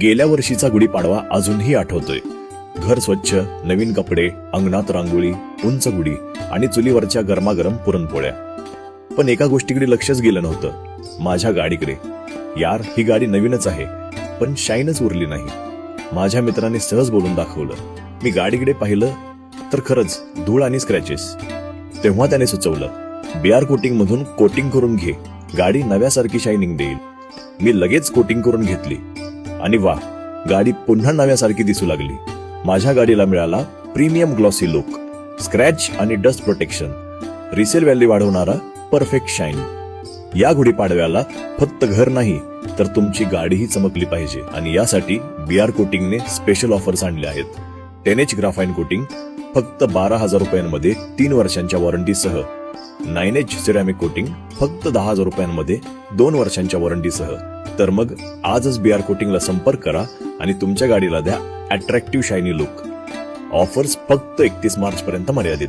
गेल्या वर्षीचा गुढीपाडवा अजूनही आठवतोय. घर स्वच्छ नवीन कपडे अंगणात रांगोळी उंच गुढी आणि चुलीवरच्या गरमागरम पुरणपोळ्या. पण एका गोष्टीकडे लक्षच गेलं नव्हतं. माझ्या गाडीकडे. यार ही गाडी नवीनच आहे. पण शाईनच उरली नाही. माझ्या मित्राने सहज बोलून दाखवलं. मी गाडीकडे पाहिलं तर खरंच धूळ आणि स्क्रॅचेस तेव्हा त्याने सुचवलं बिआर कोटिंग मधून कोटिंग करून घे. गाडी नव्यासारखी शायनिंग देईल. मी लगेच कोटिंग करून घेतली. आणि वा गाडी पुन्हा नव्यासारखी दिसू लागली. माझ्या गाडीला मिळाला प्रीमियम ग्लॉसी लुक स्क्रॅच आणि डस्ट प्रोटेक्शन. रिसेल व्हॅल्यू वाढवणारा परफेक्ट शाईन. या गुढीपाडव्याला फक्त घर नाही तर तुमची गाडीही चमकली पाहिजे. आणि यासाठी बी आर कोटिंगने स्पेशल ऑफर्स आणले आहेत. टेन एच ग्राफाईन कोटिंग फक्त बारा हजार रुपयांमध्ये तीन वर्षांच्या वॉरंटीसह नाईन एच सिरॅमिक कोटिंग फक्त दहा हजार रुपयांमध्ये दोन वर्षांच्या वॉरंटीसह. तर मग आजच बी आर कोटिंगला संपर्क करा आणि तुमच्या गाडीला द्या अट्रॅक्टिव्ह शायनी लुक ऑफर्स फक्त एकतीस मार्च पर्यंत मर्यादित.